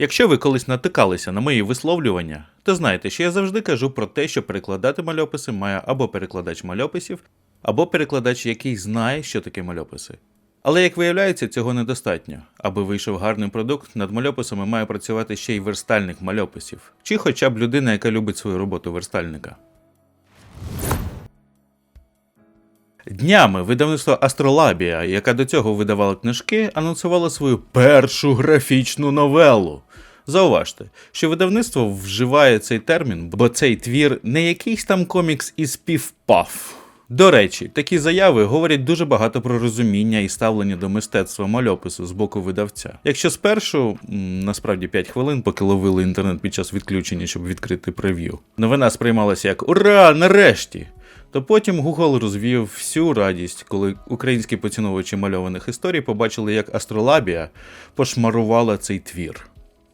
Якщо ви колись натикалися на мої висловлювання, то знаєте, що я завжди кажу про те, що перекладати мальописи має або перекладач мальописів, або перекладач, який знає, що таке мальописи. Але як виявляється, цього недостатньо. Аби вийшов гарний продукт, над мальописами має працювати ще й верстальник мальописів, чи хоча б людина, яка любить свою роботу верстальника. Днями видавництво Астролабія, яка до цього видавала книжки, анонсувало свою першу графічну новелу. Зауважте, що видавництво вживає цей термін, бо цей твір не якийсь там комікс із півпаф. До речі, такі заяви говорять дуже багато про розуміння і ставлення до мистецтва мальопису з боку видавця. Якщо спершу, насправді 5 хвилин, поки ловили інтернет під час відключення, щоб відкрити прев'ю, новина сприймалася як Ура! Нарешті! То потім Google розвів всю радість, коли українські поціновувачі мальованих історій побачили, як Астролабія пошмарувала цей твір.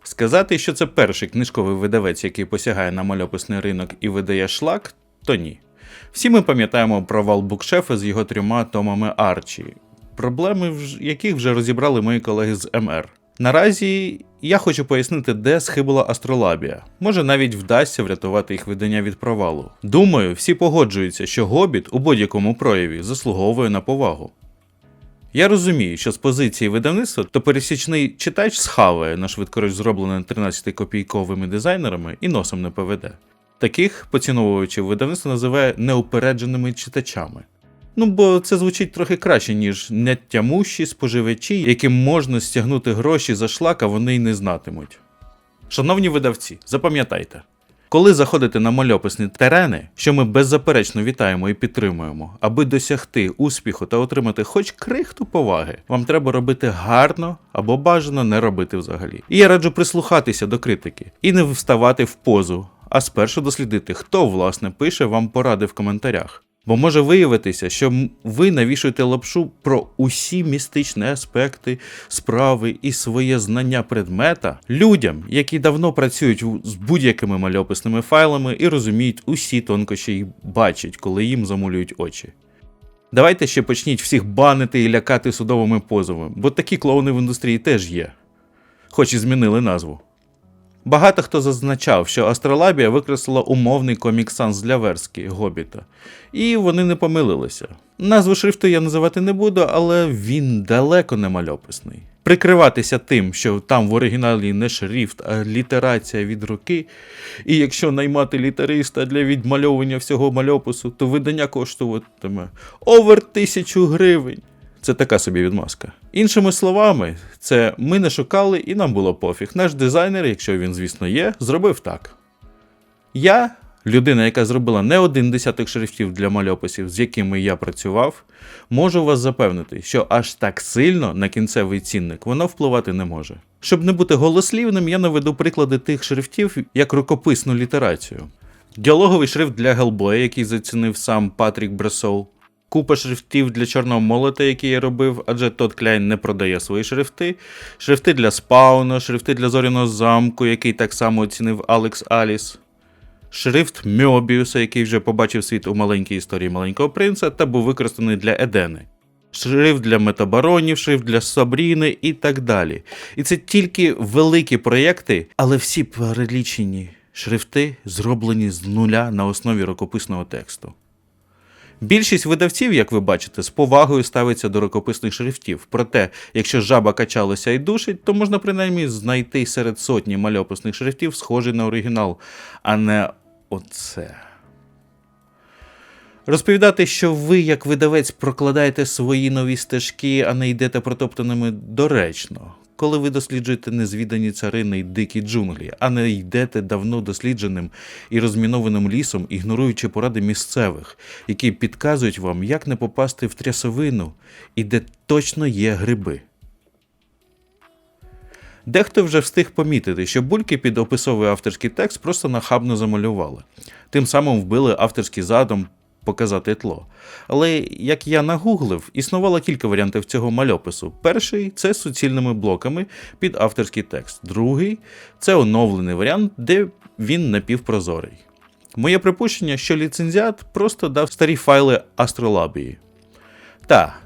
Сказати, що це перший книжковий видавець, який посягає на мальописний ринок і видає шлак, то ні. Всі ми пам'ятаємо провал букшефа з його трьома томами Арчі, проблеми яких вже розібрали мої колеги з МР. Наразі я хочу пояснити, де схибила Астролабія. Може навіть вдасться врятувати їх видання від провалу. Думаю, всі погоджуються, що Гобіт у будь-якому прояві заслуговує на повагу. Я розумію, що з позиції видавництва то пересічний читач схаває на швидкоруч зроблене 13-копійковими дизайнерами і носом не поведе. Таких поціновувачів видавництво називає неупередженими читачами. Ну, бо це звучить трохи краще, ніж нетямущі споживачі, яким можна стягнути гроші за шлак, а вони й не знатимуть. Шановні видавці, запам'ятайте, коли заходите на мальописні терени, що ми беззаперечно вітаємо і підтримуємо, аби досягти успіху та отримати хоч крихту поваги, вам треба робити гарно або бажано не робити взагалі. І я раджу прислухатися до критики і не вставати в позу, а спершу дослідити, хто власне пише вам поради в коментарях. Бо може виявитися, що ви навішуєте лапшу про усі містичні аспекти справи і своє знання предмета людям, які давно працюють з будь-якими мальописними файлами і розуміють усі тонкощі і бачать, коли їм замулюють очі. Давайте ще почніть всіх банити і лякати судовими позовами, бо такі клоуни в індустрії теж є, хоч і змінили назву. Багато хто зазначав, що Астролабія викреслила умовний комік-санс для верстки Гобіта, і вони не помилилися. Назву шрифту я називати не буду, але він далеко не мальописний. Прикриватися тим, що там в оригіналі не шрифт, а літерація від руки, і якщо наймати літериста для відмальовування всього мальопису, то видання коштуватиме овер тисячу гривень. Це така собі відмазка. Іншими словами, це ми не шукали і нам було пофіг. Наш дизайнер, якщо він, звісно, є, зробив так. Я, людина, яка зробила не один десяток шрифтів для мальописів, з якими я працював, можу вас запевнити, що аж так сильно на кінцевий цінник воно впливати не може. Щоб не бути голослівним, я наведу приклади тих шрифтів як рукописну літерацію. Діалоговий шрифт для Гелбоя, який зацінив сам Патрік Бресол. Купа шрифтів для чорного молота, який я робив, адже Тот Кляйн не продає свої шрифти. Шрифти для спауна, шрифти для зоряного замку, який так само оцінив Алекс Аліс. Шрифт Мьобіуса, який вже побачив світ у маленькій історії маленького принца, та був використаний для Едени. Шрифт для метабаронів, шрифт для Сабріни і так далі. І це тільки великі проєкти, але всі перелічені шрифти зроблені з нуля на основі рукописного тексту. Більшість видавців, як ви бачите, з повагою ставиться до рукописних шрифтів. Проте, якщо жаба качалася і душить, то можна принаймні знайти серед сотні мальописних шрифтів схожий на оригінал, а не оце. Розповідати, що ви, як видавець, прокладаєте свої нові стежки, а не йдете протоптаними доречно. Коли ви досліджуєте незвідані царини й дикі джунглі, а не йдете давно дослідженим і розмінованим лісом, ігноруючи поради місцевих, які підказують вам, як не попасти в трясовину і де точно є гриби. Дехто вже встиг помітити, що бульки під описовий авторський текст просто нахабно замалювали, тим самим вбили авторський задум показати тло. Але як я нагуглив, існувало кілька варіантів цього мальопису. Перший це з суцільними блоками під авторський текст. Другий це оновлений варіант, де він напівпрозорий. Моє припущення, що ліцензіат просто дав старі файли астролабії. Та,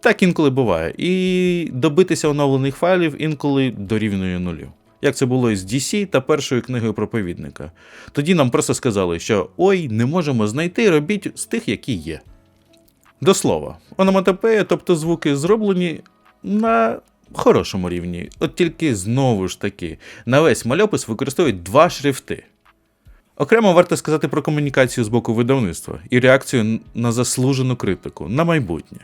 так інколи буває. І добитися оновлених файлів інколи дорівнює нулю. Як це було із DC та першою книгою проповідника. Тоді нам просто сказали, що ой, не можемо знайти, робіть з тих, які є. До слова, ономатопея, тобто звуки, зроблені на хорошому рівні. От тільки знову ж таки, на весь мальопис використовують два шрифти. Окремо варто сказати про комунікацію з боку видавництва і реакцію на заслужену критику на майбутнє.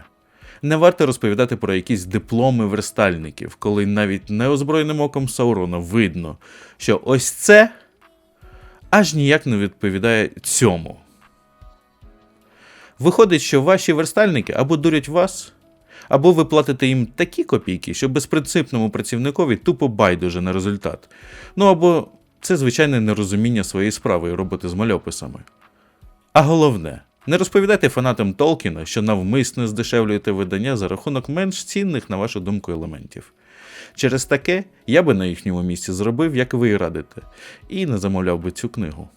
Не варто розповідати про якісь дипломи верстальників, коли навіть неозброєним оком Саурона видно, що ось це аж ніяк не відповідає цьому. Виходить, що ваші верстальники або дурять вас, або ви платите їм такі копійки, що безпринципному працівникові тупо байдуже на результат. Ну або це звичайне нерозуміння своєї справи і роботи з мальописами. А головне, не розповідайте фанатам Толкіна, що навмисно здешевлюєте видання за рахунок менш цінних, на вашу думку, елементів. Через таке я би на їхньому місці зробив, як ви і радите, і не замовляв би цю книгу.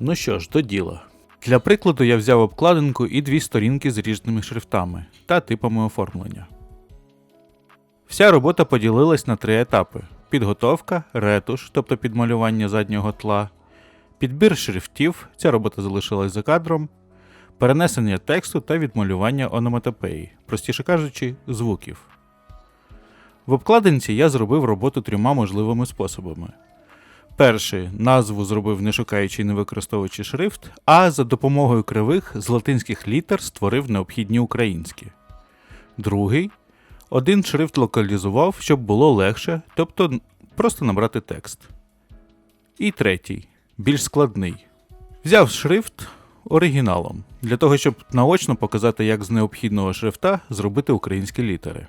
Ну що ж, до діла. Для прикладу я взяв обкладинку і дві сторінки з різними шрифтами та типами оформлення. Вся робота поділилась на три етапи: підготовка, ретуш, тобто підмалювання заднього тла, підбір шрифтів, ця робота залишилась за кадром, перенесення тексту та відмалювання ономатопеї, простіше кажучи, звуків. В обкладинці я зробив роботу трьома можливими способами. Перший назву зробив не шукаючи і не використовуючи шрифт, а за допомогою кривих з латинських літер створив необхідні українські. Другий один шрифт локалізував, щоб було легше, тобто просто набрати текст. І третій більш складний. Взяв шрифт оригіналом для того, щоб наочно показати, як з необхідного шрифта зробити українські літери.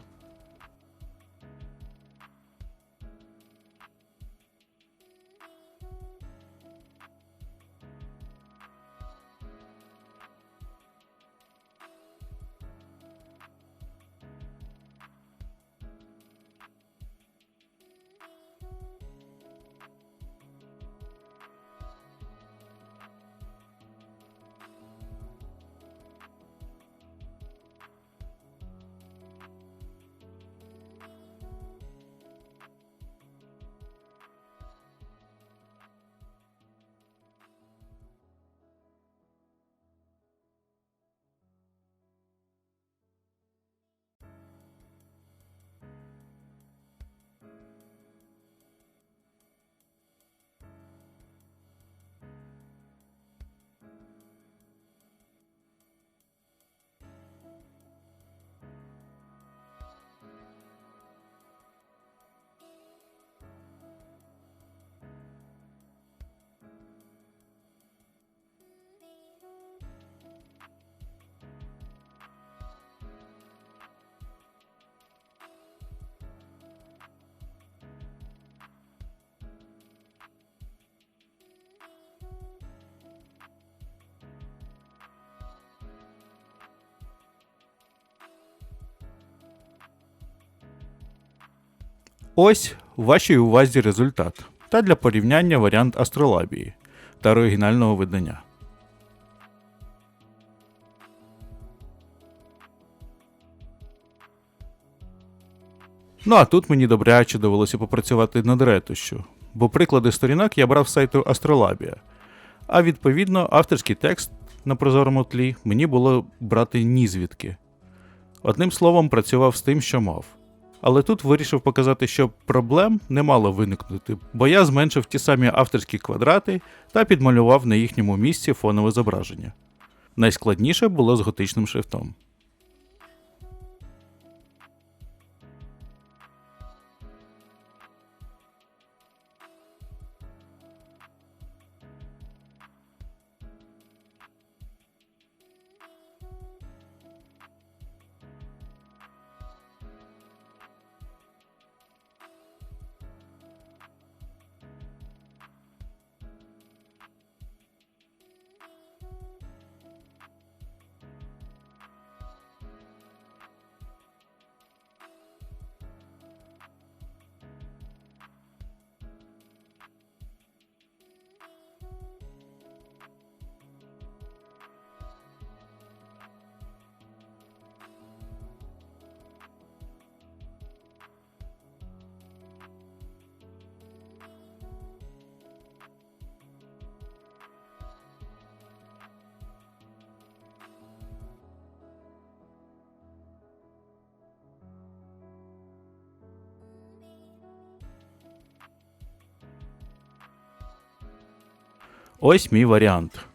Ось у вашій увазі результат та для порівняння варіант астролабії та оригінального видання. Ну а тут мені добряче довелося попрацювати над ретушю, бо приклади сторінок я брав з сайту Астролабія, а відповідно авторський текст на прозорому тлі мені було брати ні звідки. Одним словом, працював з тим, що мав. Але тут вирішив показати, що проблем не мало виникнути, бо я зменшив ті самі авторські квадрати та підмалював на їхньому місці фонове зображення. Найскладніше було з готичним шрифтом. Ось мій варіант.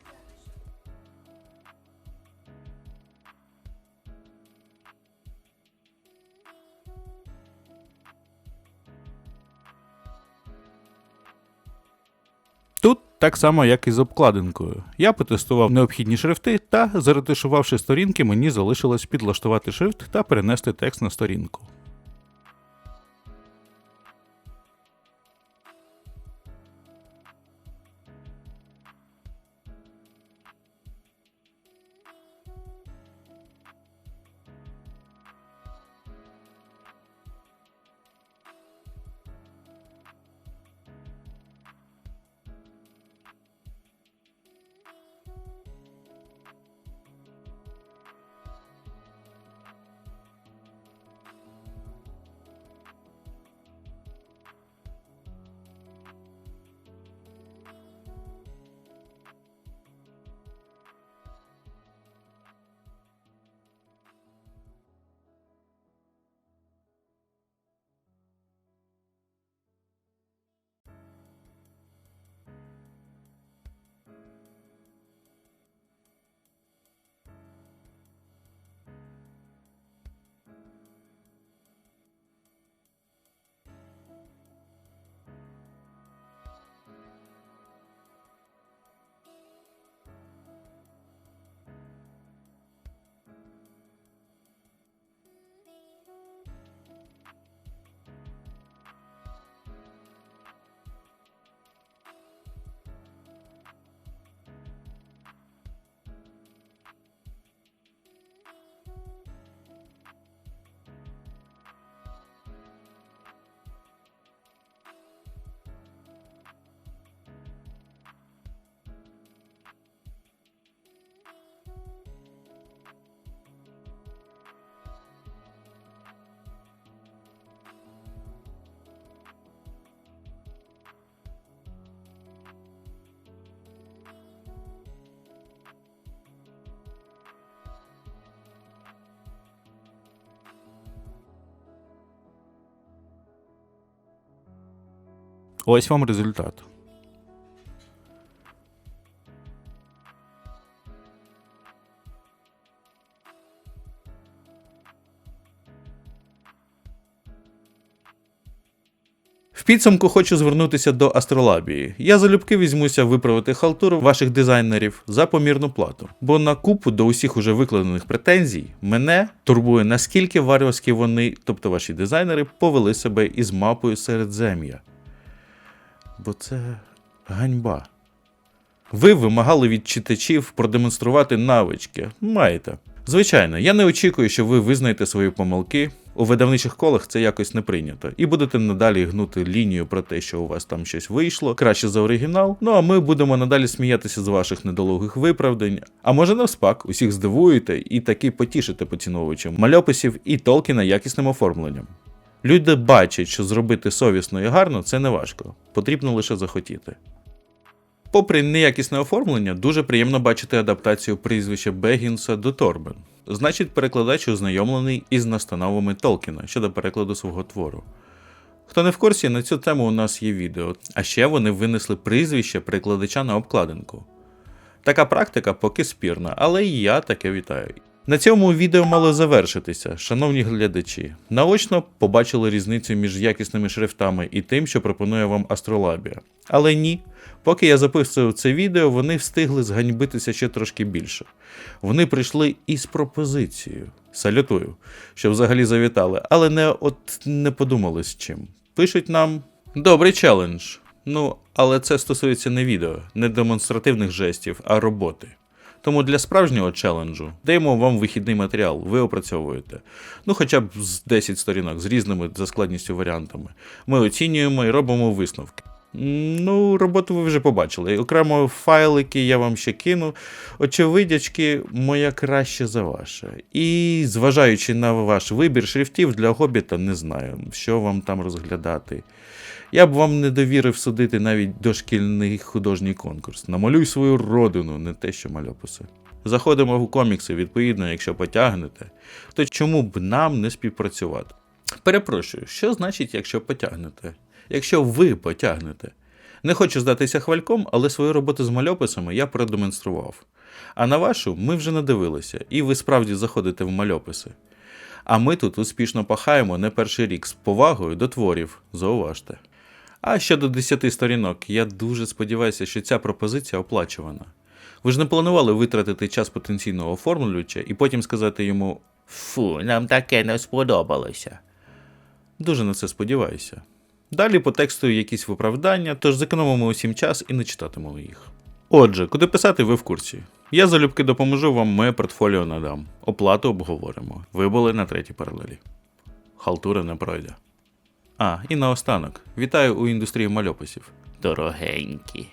Тут так само, як і з обкладинкою. Я потестував необхідні шрифти та, заретушувавши сторінки, мені залишилось підлаштувати шрифт та перенести текст на сторінку. Ось вам результат. В підсумку хочу звернутися до астролабії. Я залюбки візьмуся виправити халтуру ваших дизайнерів за помірну плату. Бо на купу до усіх уже викладених претензій мене турбує наскільки варварськи вони, тобто ваші дизайнери, повели себе із мапою Середзем'я. Бо це ганьба. Ви вимагали від читачів продемонструвати навички. Маєте. Звичайно, я не очікую, що ви визнаєте свої помилки. У видавничих колах це якось не прийнято. І будете надалі гнути лінію про те, що у вас там щось вийшло, краще за оригінал. Ну а ми будемо надалі сміятися з ваших недолугих виправдань. А може навспак, усіх здивуєте і таки потішите поціновувачам мальописів і Толкіна якісним оформленням. Люди бачать, що зробити совісно і гарно це не важко, потрібно лише захотіти. Попри неякісне оформлення, дуже приємно бачити адаптацію прізвища Бегінса до Торбен. Значить, перекладач ознайомлений із настановами Толкіна щодо перекладу свого твору. Хто не в курсі, на цю тему у нас є відео, а ще вони винесли прізвище перекладача на обкладинку. Така практика поки спірна, але і я таке вітаю. На цьому відео мало завершитися, шановні глядачі. Наочно побачили різницю між якісними шрифтами і тим, що пропонує вам Астролабія. Але ні, поки я записував це відео, вони встигли зганьбитися ще трошки більше. Вони прийшли із пропозицією. Салютую, що взагалі завітали, але не от не подумали з чим. Пишуть нам добрий челендж. Ну, але це стосується не відео, не демонстративних жестів, а роботи. Тому для справжнього челенджу даємо вам вихідний матеріал, ви опрацьовуєте. Ну, хоча б з 10 сторінок з різними за складністю варіантами. Ми оцінюємо і робимо висновки. Ну, роботу ви вже побачили. Окремо файлики я вам ще кину. Очевидячки, моя краще за ваше. І зважаючи на ваш вибір шрифтів для гобіта, не знаю, що вам там розглядати. Я б вам не довірив судити навіть дошкільний художній конкурс. Намалюй свою родину, не те, що мальописи. Заходимо в комікси, відповідно, якщо потягнете, то чому б нам не співпрацювати? Перепрошую, що значить, якщо потягнете? Якщо ви потягнете? Не хочу здатися хвальком, але свою роботу з мальописами я продемонстрував. А на вашу ми вже надивилися, і ви справді заходите в мальописи. А ми тут успішно пахаємо не перший рік з повагою до творів, зауважте. А щодо 10 сторінок, я дуже сподіваюся, що ця пропозиція оплачувана. Ви ж не планували витратити час потенційного оформлювача і потім сказати йому Фу, нам таке не сподобалося. дуже на це сподіваюся. Далі по тексту якісь виправдання, тож зекономимо усім час і не читатимемо їх. Отже, куди писати, ви в курсі. Я залюбки допоможу вам, моє портфоліо надам. Оплату обговоримо. Ви були на третій паралелі. Халтура не пройде. А, і наостанок. Вітаю у індустрії мальописів. Дорогенькі.